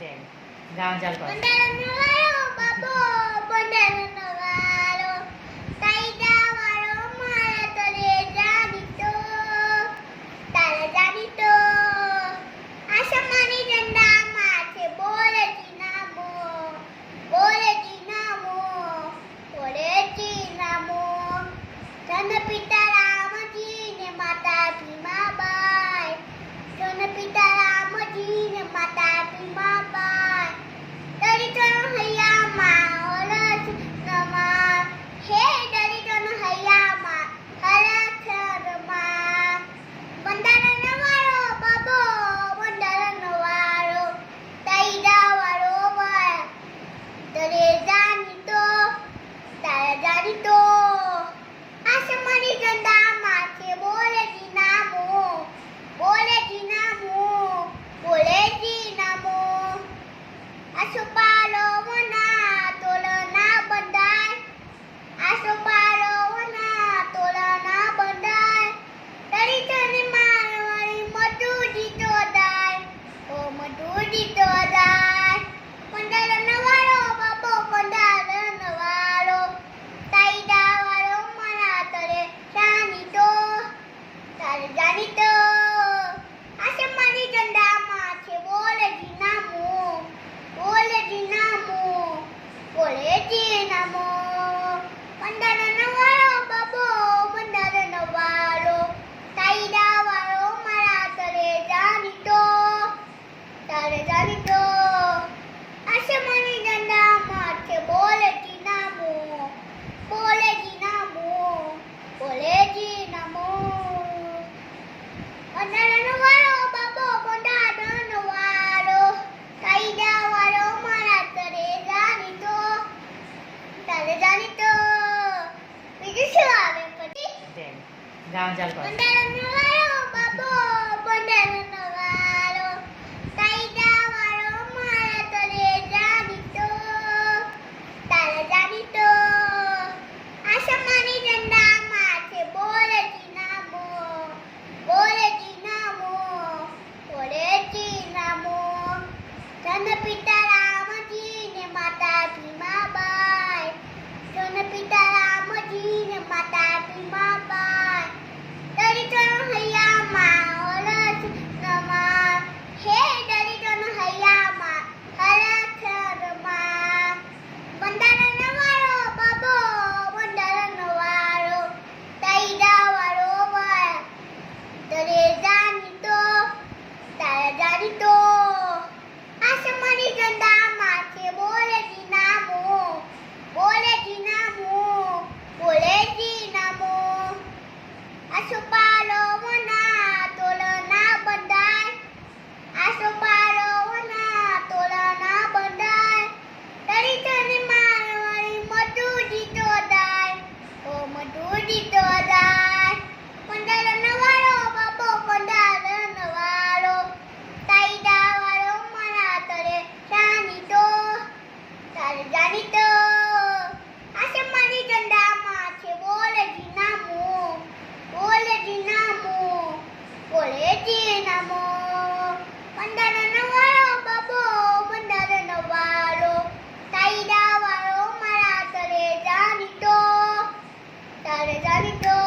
দেন গাঁজাল কথা জানিতো আসমানি ডান্ডা মাঠে মারা তরে জানিতো তারে জানিতো বিদেশে Daddy, go.